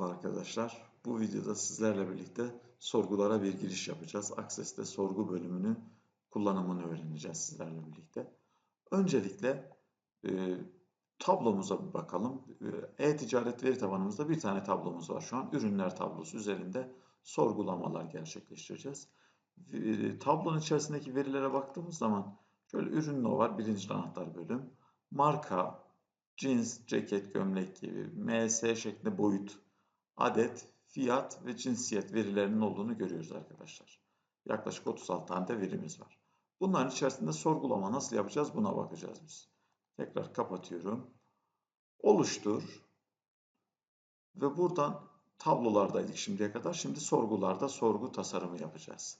Merhaba arkadaşlar. Bu videoda sizlerle birlikte sorgulara bir giriş yapacağız. Access'te sorgu bölümünün kullanımını öğreneceğiz sizlerle birlikte. Öncelikle e, tablomuza bir bakalım. E, E-ticaret veri tabanımızda bir tane tablomuz var şu an. Ürünler tablosu üzerinde sorgulamalar gerçekleştireceğiz. E, tablonun içerisindeki verilere baktığımız zaman şöyle ürün no var. Birinci anahtar bölüm. Marka, cins, ceket, gömlek gibi ms şeklinde boyut, adet, fiyat ve cinsiyet verilerinin olduğunu görüyoruz arkadaşlar. Yaklaşık 36 tane de verimiz var. Bunların içerisinde sorgulama nasıl yapacağız buna bakacağız biz. Tekrar kapatıyorum. Oluştur. Ve buradan tablolardaydık şimdiye kadar. Şimdi sorgularda sorgu tasarımı yapacağız.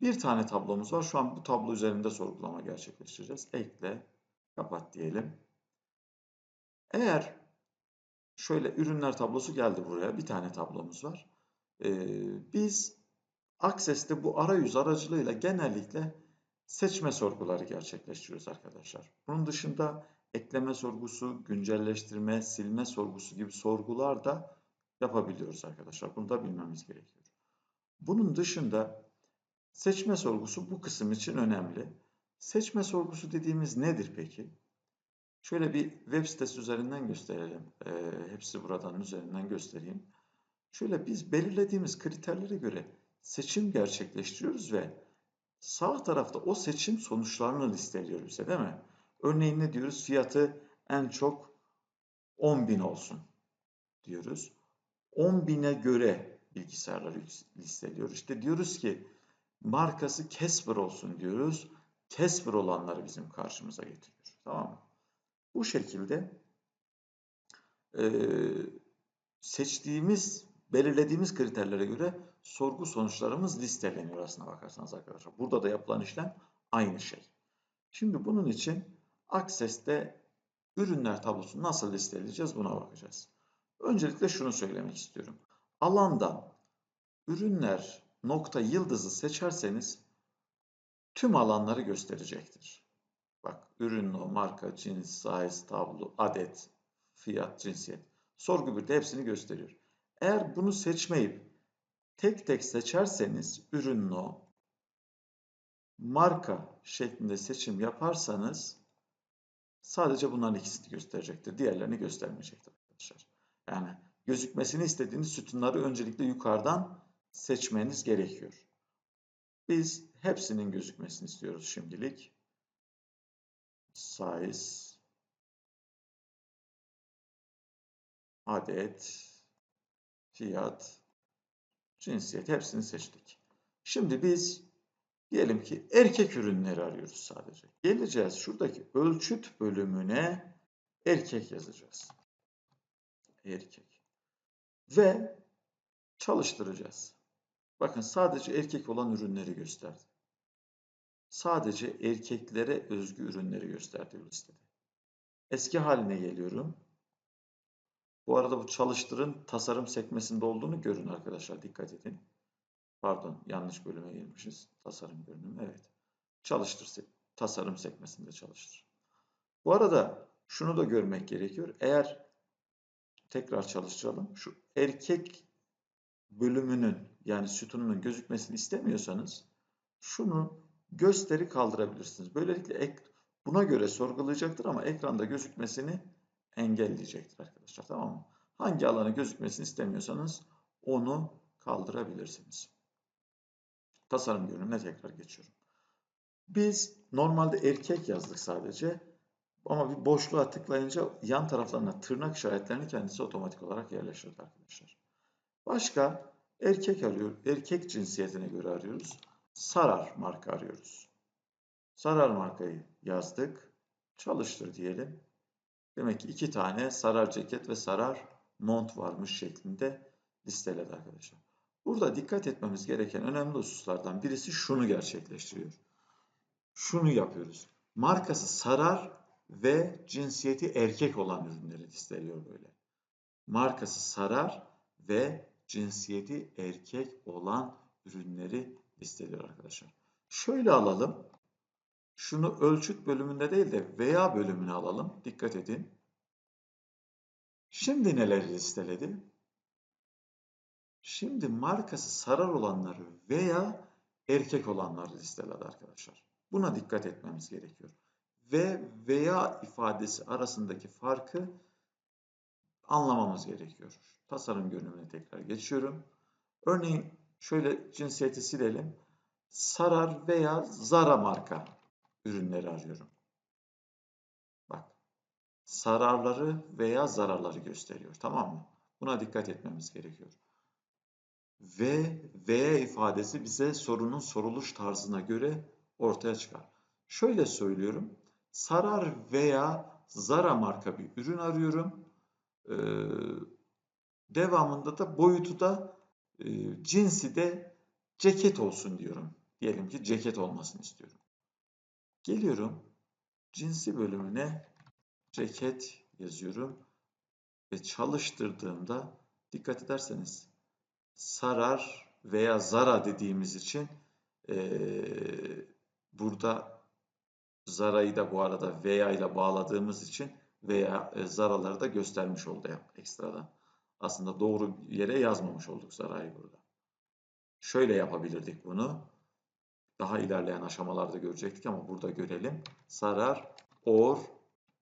Bir tane tablomuz var. Şu an bu tablo üzerinde sorgulama gerçekleştireceğiz. Ekle, kapat diyelim. Eğer şöyle ürünler tablosu geldi buraya. Bir tane tablomuz var. Ee, biz Access'te bu arayüz aracılığıyla genellikle seçme sorguları gerçekleştiriyoruz arkadaşlar. Bunun dışında ekleme sorgusu, güncelleştirme, silme sorgusu gibi sorgular da yapabiliyoruz arkadaşlar. Bunu da bilmemiz gerekiyor. Bunun dışında seçme sorgusu bu kısım için önemli. Seçme sorgusu dediğimiz nedir peki? Şöyle bir web sitesi üzerinden gösterelim. E, hepsi buradan üzerinden göstereyim. Şöyle biz belirlediğimiz kriterlere göre seçim gerçekleştiriyoruz ve sağ tarafta o seçim sonuçlarını listeliyor bize değil mi? Örneğin ne diyoruz? Fiyatı en çok 10.000 olsun diyoruz. 10.000'e göre bilgisayarları listeliyor. İşte diyoruz ki markası Casper olsun diyoruz. Casper olanları bizim karşımıza getiriyor. Tamam mı? Bu şekilde e, seçtiğimiz, belirlediğimiz kriterlere göre sorgu sonuçlarımız listeleniyor aslına bakarsanız arkadaşlar. Burada da yapılan işlem aynı şey. Şimdi bunun için Access'te ürünler tablosunu nasıl listeleyeceğiz buna bakacağız. Öncelikle şunu söylemek istiyorum. Alandan ürünler nokta yıldızı seçerseniz tüm alanları gösterecektir. Bak ürün o, marka, cins, size, tablo, adet, fiyat, cinsiyet. Sorgu bir de hepsini gösteriyor. Eğer bunu seçmeyip tek tek seçerseniz ürün o, marka şeklinde seçim yaparsanız sadece bunların ikisini gösterecektir. Diğerlerini göstermeyecektir arkadaşlar. Yani gözükmesini istediğiniz sütunları öncelikle yukarıdan seçmeniz gerekiyor. Biz hepsinin gözükmesini istiyoruz şimdilik size adet fiyat cinsiyet hepsini seçtik. Şimdi biz diyelim ki erkek ürünleri arıyoruz sadece. Geleceğiz şuradaki ölçüt bölümüne erkek yazacağız. Erkek. Ve çalıştıracağız. Bakın sadece erkek olan ürünleri gösterdi sadece erkeklere özgü ürünleri gösterdiği listede. Eski haline geliyorum. Bu arada bu çalıştırın tasarım sekmesinde olduğunu görün arkadaşlar. Dikkat edin. Pardon yanlış bölüme girmişiz. Tasarım bölümü. Evet. Çalıştır tasarım sekmesinde çalıştır. Bu arada şunu da görmek gerekiyor. Eğer tekrar çalıştıralım. Şu erkek bölümünün yani sütununun gözükmesini istemiyorsanız şunu gösteri kaldırabilirsiniz. Böylelikle ek, buna göre sorgulayacaktır ama ekranda gözükmesini engelleyecektir arkadaşlar. Tamam mı? Hangi alanı gözükmesini istemiyorsanız onu kaldırabilirsiniz. Tasarım görünümüne tekrar geçiyorum. Biz normalde erkek yazdık sadece. Ama bir boşluğa tıklayınca yan taraflarına tırnak işaretlerini kendisi otomatik olarak yerleştirdi arkadaşlar. Başka erkek arıyor. Erkek cinsiyetine göre arıyoruz. Sarar marka arıyoruz. Sarar markayı yazdık. Çalıştır diyelim. Demek ki iki tane sarar ceket ve sarar mont varmış şeklinde listeledi arkadaşlar. Burada dikkat etmemiz gereken önemli hususlardan birisi şunu gerçekleştiriyor. Şunu yapıyoruz. Markası sarar ve cinsiyeti erkek olan ürünleri listeliyor böyle. Markası sarar ve cinsiyeti erkek olan ürünleri listeliyor arkadaşlar. Şöyle alalım. Şunu ölçüt bölümünde değil de veya bölümüne alalım. Dikkat edin. Şimdi neleri listeledi? Şimdi markası sarar olanları veya erkek olanları listeledi arkadaşlar. Buna dikkat etmemiz gerekiyor. Ve veya ifadesi arasındaki farkı anlamamız gerekiyor. Tasarım görünümüne tekrar geçiyorum. Örneğin şöyle cinsiyeti silelim. Sarar veya Zara marka ürünleri arıyorum. Bak. Sararları veya zararları gösteriyor. Tamam mı? Buna dikkat etmemiz gerekiyor. Ve V ifadesi bize sorunun soruluş tarzına göre ortaya çıkar. Şöyle söylüyorum. Sarar veya Zara marka bir ürün arıyorum. Ee, devamında da boyutu da e, cinsi de ceket olsun diyorum. Diyelim ki ceket olmasını istiyorum. Geliyorum cinsi bölümüne ceket yazıyorum ve çalıştırdığımda dikkat ederseniz sarar veya zara dediğimiz için ee, burada zarayı da bu arada veya ile bağladığımız için veya e, zaraları da göstermiş oldu ekstradan. Aslında doğru yere yazmamış olduk zarayı burada. Şöyle yapabilirdik bunu. Daha ilerleyen aşamalarda görecektik ama burada görelim. Sarar, or,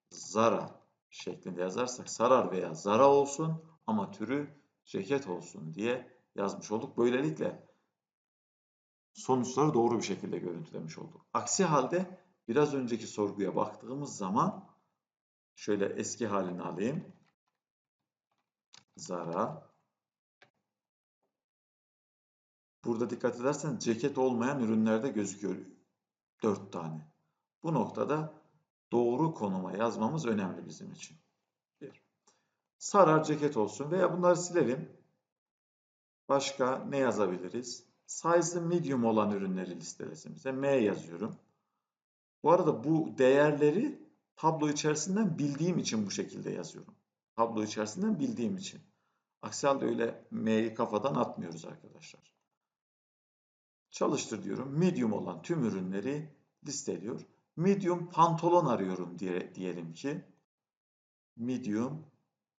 zara şeklinde yazarsak sarar veya zara olsun ama türü ceket olsun diye yazmış olduk. Böylelikle sonuçları doğru bir şekilde görüntülemiş olduk. Aksi halde biraz önceki sorguya baktığımız zaman şöyle eski halini alayım. Zara. Burada dikkat edersen ceket olmayan ürünlerde gözüküyor. 4 tane. Bu noktada doğru konuma yazmamız önemli bizim için. Bir. Sarar ceket olsun veya bunları silelim. Başka ne yazabiliriz? Size'ı medium olan ürünleri listelesin bize. M yazıyorum. Bu arada bu değerleri tablo içerisinden bildiğim için bu şekilde yazıyorum. Tablo içerisinden bildiğim için. Aksi halde öyle M'yi kafadan atmıyoruz arkadaşlar. Çalıştır diyorum. Medium olan tüm ürünleri listeliyor. Medium pantolon arıyorum diye, diyelim ki. Medium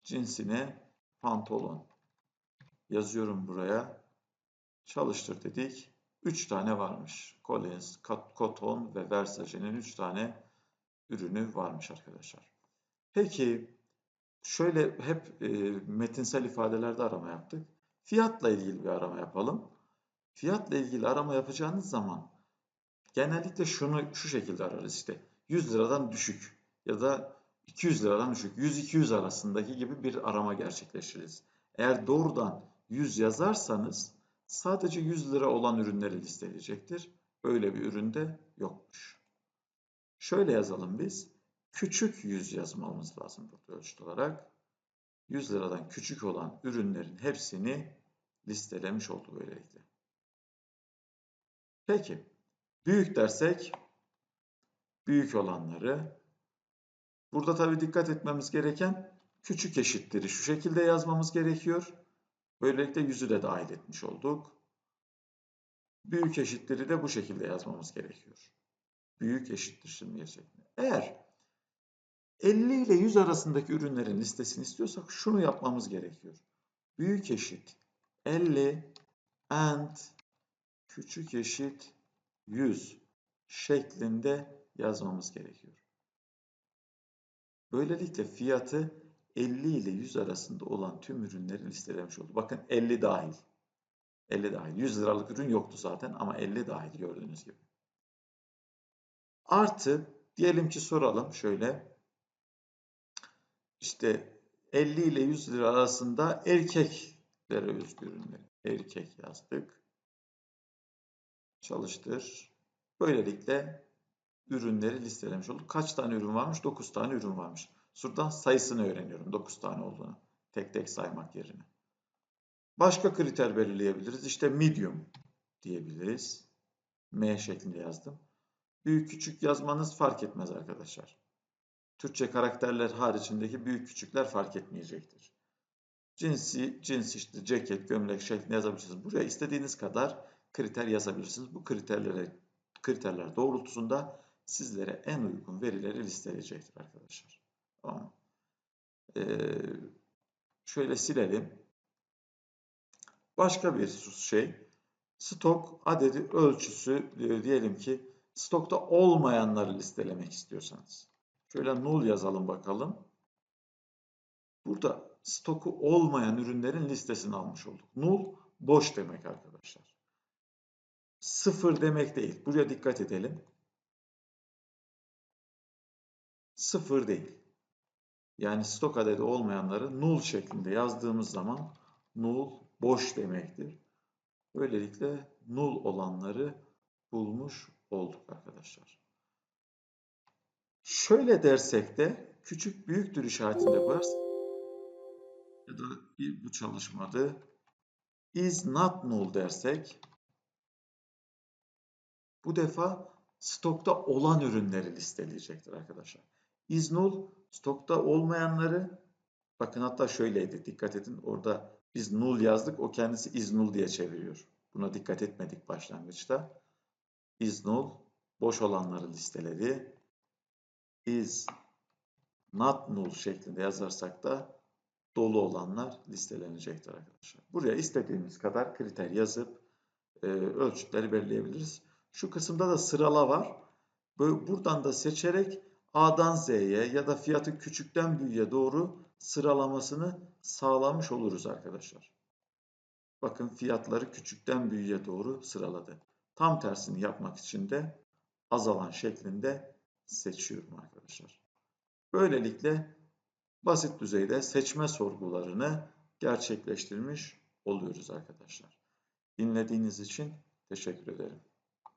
cinsine pantolon yazıyorum buraya. Çalıştır dedik. 3 tane varmış. Collins, Cotton ve Versace'nin 3 tane ürünü varmış arkadaşlar. Peki şöyle hep e, metinsel ifadelerde arama yaptık. Fiyatla ilgili bir arama yapalım. Fiyatla ilgili arama yapacağınız zaman genellikle şunu şu şekilde ararız işte 100 liradan düşük ya da 200 liradan düşük 100-200 arasındaki gibi bir arama gerçekleştiririz. Eğer doğrudan 100 yazarsanız sadece 100 lira olan ürünleri listeleyecektir. Öyle bir üründe yokmuş. Şöyle yazalım biz. Küçük 100 yazmamız lazım burada ölçüt olarak. 100 liradan küçük olan ürünlerin hepsini listelemiş oldu böylelikle. Peki. Büyük dersek büyük olanları. Burada tabii dikkat etmemiz gereken küçük eşitleri şu şekilde yazmamız gerekiyor. Böylelikle yüzü de dahil etmiş olduk. Büyük eşitleri de bu şekilde yazmamız gerekiyor. Büyük eşittir şimdi. Eğer 50 ile 100 arasındaki ürünlerin listesini istiyorsak şunu yapmamız gerekiyor. Büyük eşit 50 and küçük eşit 100 şeklinde yazmamız gerekiyor. Böylelikle fiyatı 50 ile 100 arasında olan tüm ürünleri listelemiş oldu. Bakın 50 dahil. 50 dahil. 100 liralık ürün yoktu zaten ama 50 dahil gördüğünüz gibi. Artı diyelim ki soralım şöyle. İşte 50 ile 100 lira arasında erkeklere özgü ürünleri. Erkek yazdık. Çalıştır. Böylelikle ürünleri listelemiş olduk. Kaç tane ürün varmış? 9 tane ürün varmış. Şuradan sayısını öğreniyorum. 9 tane olduğunu. Tek tek saymak yerine. Başka kriter belirleyebiliriz. İşte medium diyebiliriz. M şeklinde yazdım. Büyük küçük yazmanız fark etmez arkadaşlar. Türkçe karakterler haricindeki büyük küçükler fark etmeyecektir. Cinsi, cins işte ceket, gömlek şeklinde yazabilirsiniz. Buraya istediğiniz kadar kriter yazabilirsiniz. Bu kriterlere kriterler doğrultusunda sizlere en uygun verileri listeleyecektir arkadaşlar. Tamam. Ee, şöyle silelim. Başka bir şey, stok adedi ölçüsü diyelim ki stokta olmayanları listelemek istiyorsanız. Şöyle null yazalım bakalım. Burada stoku olmayan ürünlerin listesini almış olduk. Null boş demek arkadaşlar. Sıfır demek değil. Buraya dikkat edelim. Sıfır değil. Yani stok adedi olmayanları null şeklinde yazdığımız zaman null boş demektir. Böylelikle null olanları bulmuş olduk arkadaşlar. Şöyle dersek de küçük büyüktür işaretinde koyarsak ya da bu çalışmadı is not null dersek bu defa stokta olan ürünleri listeleyecektir arkadaşlar. Is null stokta olmayanları bakın hatta şöyleydi dikkat edin orada biz null yazdık o kendisi is null diye çeviriyor. Buna dikkat etmedik başlangıçta. Is null boş olanları listeledi. Is not null şeklinde yazarsak da dolu olanlar listelenecektir arkadaşlar. Buraya istediğimiz kadar kriter yazıp e, ölçütleri belirleyebiliriz. Şu kısımda da sırala var. Böyle buradan da seçerek A'dan Z'ye ya da fiyatı küçükten büyüğe doğru sıralamasını sağlamış oluruz arkadaşlar. Bakın fiyatları küçükten büyüğe doğru sıraladı. Tam tersini yapmak için de azalan şeklinde seçiyorum arkadaşlar. Böylelikle basit düzeyde seçme sorgularını gerçekleştirmiş oluyoruz arkadaşlar. Dinlediğiniz için teşekkür ederim.